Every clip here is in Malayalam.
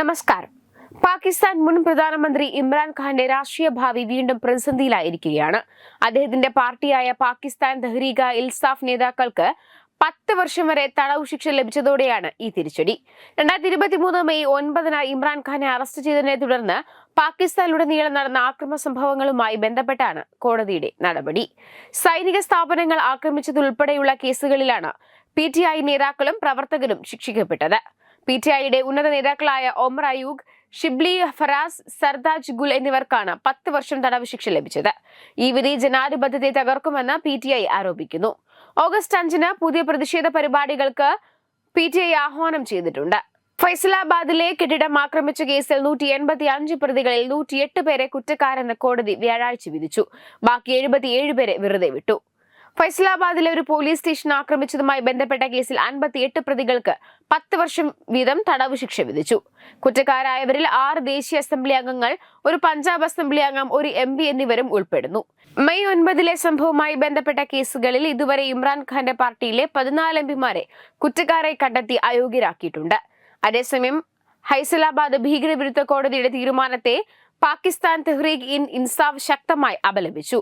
നമസ്കാരം. പാകിസ്ഥാൻ മുൻ പ്രധാനമന്ത്രി ഇമ്രാൻഖാന്റെ രാഷ്ട്രീയ ഭാവി വീണ്ടും പ്രതിസന്ധിയിലായിരിക്കുകയാണ്. അദ്ദേഹത്തിന്റെ പാർട്ടിയായ പാകിസ്ഥാൻ തെഹ്രീക ഇൽസാഫ് നേതാക്കൾക്ക് പത്ത് വർഷം വരെ തടവ് ശിക്ഷ ലഭിച്ചതോടെയാണ് ഈ തിരിച്ചടി. രണ്ടായിരത്തി ഇരുപത്തി മൂന്ന് മെയ് ഒൻപതിന് ഇമ്രാൻഖാനെ അറസ്റ്റ് ചെയ്തതിനെ തുടർന്ന് പാകിസ്ഥാനിലുടനീളം നടന്ന ആക്രമ സംഭവങ്ങളുമായി ബന്ധപ്പെട്ടാണ് കോടതിയുടെ നടപടി. സൈനിക സ്ഥാപനങ്ങൾ ആക്രമിച്ചതുൾപ്പെടെയുള്ള കേസുകളിലാണ് പി ടി ഐ നേതാക്കളും പ്രവർത്തകരും ശിക്ഷിക്കപ്പെട്ടത്. പി ടി ഐയുടെ ഉന്നത നേതാക്കളായ ഒമർ അയൂഗ് ഷിബ്ലി ഫറാസ് സർദാജ് ഗുൽ എന്നിവർക്കാണ് പത്ത് വർഷം തടവ് ശിക്ഷ ലഭിച്ചത്. ഈ വിധി ജനാധിപത്യത്തെ തകർക്കുമെന്ന് പി ടി ഐ ആരോപിക്കുന്നു. ഓഗസ്റ്റ് അഞ്ചിന് പുതിയ പ്രതിഷേധ പരിപാടികൾക്ക് പി ടി ഐ ആഹ്വാനം ചെയ്തിട്ടുണ്ട്. ഫൈസലാബാദിലെ കെട്ടിടം ആക്രമിച്ച കേസിൽ നൂറ്റി എൺപത്തി അഞ്ച് പ്രതികളിൽ നൂറ്റിയെട്ട് പേരെ കുറ്റക്കാരെന്ന് കോടതി വ്യാഴാഴ്ച വിധിച്ചു. ബാക്കി എഴുപത്തിയേഴ് പേരെ വെറുതെ വിട്ടു. ഫൈസലാബാദിലെ ഒരു പോലീസ് സ്റ്റേഷൻ ആക്രമിച്ചതുമായി ബന്ധപ്പെട്ട കേസിൽ അൻപത്തിയെട്ട് പ്രതികൾക്ക് പത്ത് വർഷം വീതം തടവ് ശിക്ഷ വിധിച്ചു. കുറ്റക്കാരായവരിൽ ആറ് ദേശീയ അസംബ്ലി അംഗങ്ങൾ ഒരു പഞ്ചാബ് അസംബ്ലി അംഗം ഒരു എം എന്നിവരും ഉൾപ്പെടുന്നു. മെയ് ഒൻപതിലെ സംഭവവുമായി ബന്ധപ്പെട്ട കേസുകളിൽ ഇതുവരെ ഇമ്രാൻഖാന്റെ പാർട്ടിയിലെ പതിനാല് എം പിമാരെ കുറ്റക്കാരെ കണ്ടെത്തി അയോഗ്യരാക്കിയിട്ടുണ്ട്. അതേസമയം ഹൈസലാബാദ് ഭീകരവിരുദ്ധ കോടതിയുടെ തീരുമാനത്തെ പാകിസ്ഥാൻ തെഹ്രീഖ് ഇൻ ഇൻസാഫ് ശക്തമായി അപലപിച്ചു.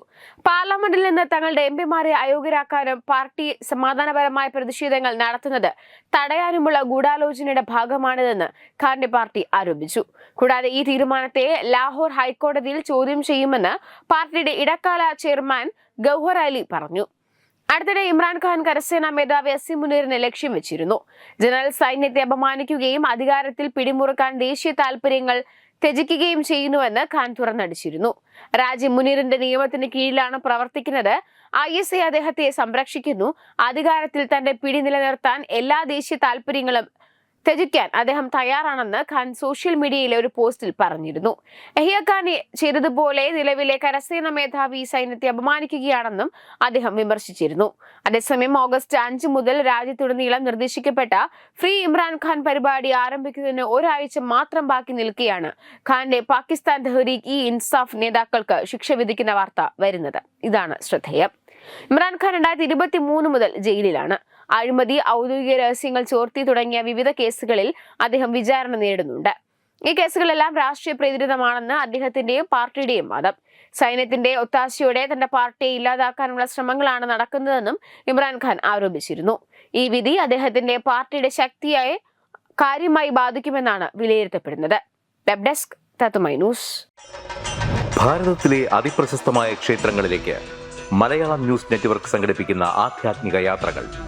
പാർലമെന്റിൽ നിന്ന് തങ്ങളുടെ എം പിമാരെ അയോഗ്യരാക്കാനും പാർട്ടി സമാധാനപരമായ പ്രതിഷേധങ്ങൾ നടത്തുന്നത് തടയാനുമുള്ള ഗൂഢാലോചനയുടെ ഭാഗമാണിതെന്ന് ഖാന്റെ പാർട്ടി ആരോപിച്ചു. കൂടാതെ ഈ തീരുമാനത്തെ ലാഹോർ ഹൈക്കോടതിയിൽ ചോദ്യം ചെയ്യുമെന്ന് പാർട്ടിയുടെ ഇടക്കാല ചെയർമാൻ ഗൗഹർ അലി പറഞ്ഞു. അടുത്തിടെ ഇമ്രാൻഖാൻ കരസേനാ മേധാവി അസിം മുനീറിനെ ലക്ഷ്യം വെച്ചിരുന്നു. ജനറൽ സൈന്യത്തെ അപമാനിക്കുകയും അധികാരത്തിൽ പിടിമുറുക്കാൻ ദേശീയ താൽപര്യങ്ങൾ ത്യജിക്കുകയും ചെയ്യുന്നുവെന്ന് ഖാൻ തുറന്നടിച്ചിരുന്നു. രാജ്യം മുനീറിന്റെ നിയമത്തിന് കീഴിലാണ് പ്രവർത്തിക്കുന്നത്. ഐ എസ് അദ്ദേഹത്തെ സംരക്ഷിക്കുന്നു. അധികാരത്തിൽ തന്റെ പിടി നിലനിർത്താൻ എല്ലാ ദേശീയ താൽപര്യങ്ങളും ത്യജിക്കാൻ അദ്ദേഹം തയ്യാറാണെന്ന് ഖാൻ സോഷ്യൽ മീഡിയയിലെ ഒരു പോസ്റ്റിൽ പറഞ്ഞിരുന്നു. എഹിയ ഖാൻ ചെയ്തതുപോലെ നിലവിലെ കരസേന മേധാവി സൈന്യത്തെ അപമാനിക്കുകയാണെന്നും അദ്ദേഹം വിമർശിച്ചിരുന്നു. അതേസമയം ഓഗസ്റ്റ് അഞ്ച് മുതൽ രാജ്യത്തുടനീളം നിർദ്ദേശിക്കപ്പെട്ട ഫ്രീ ഇമ്രാൻഖാൻ പരിപാടി ആരംഭിക്കുന്നതിന് ഒരാഴ്ച മാത്രം ബാക്കി നിൽക്കെയാണ് ഖാന്റെ പാകിസ്ഥാൻ തെഹ്രീഖ് ഇ ഇൻസാഫ് നേതാക്കൾക്ക് ശിക്ഷ വിധിക്കുന്ന വാർത്ത വരുന്നത്. ഇതാണ് ശ്രദ്ധേയം. ഇമ്രാൻഖാൻ രണ്ടായിരത്തി ഇരുപത്തി മൂന്ന് മുതൽ ജയിലിലാണ്. അഴിമതി ഔദ്യോഗിക രഹസ്യങ്ങൾ ചോർത്തി തുടങ്ങിയ വിവിധ കേസുകളിൽ അദ്ദേഹം വിചാരണ നേരിടുന്നുണ്ട്. ഈ കേസുകളെല്ലാം രാഷ്ട്രീയ പ്രേരിതമാണെന്ന് അദ്ദേഹത്തിന്റെയും പാർട്ടിയുടെയും വാദം. സൈന്യത്തിന്റെ ഒത്താശയോടെ തന്റെ പാർട്ടിയെ ഇല്ലാതാക്കാനുള്ള ശ്രമങ്ങളാണ് നടക്കുന്നതെന്നും ഇമ്രാൻഖാൻ ആരോപിച്ചിരുന്നു. ഈ വിധി അദ്ദേഹത്തിന്റെ പാർട്ടിയുടെ ശക്തിയായി കാര്യമായി ബാധിക്കുമെന്നാണ് വിലയിരുത്തപ്പെടുന്നത്. Web desk news. ഭാരതത്തിലെ അതിപ്രശസ്തമായ ക്ഷേത്രങ്ങളിലേക്ക് മലയാളം ന്യൂസ് നെറ്റ്വർക്ക് സംഘടിപ്പിക്കുന്ന ആധ്യാത്മിക യാത്രകൾ.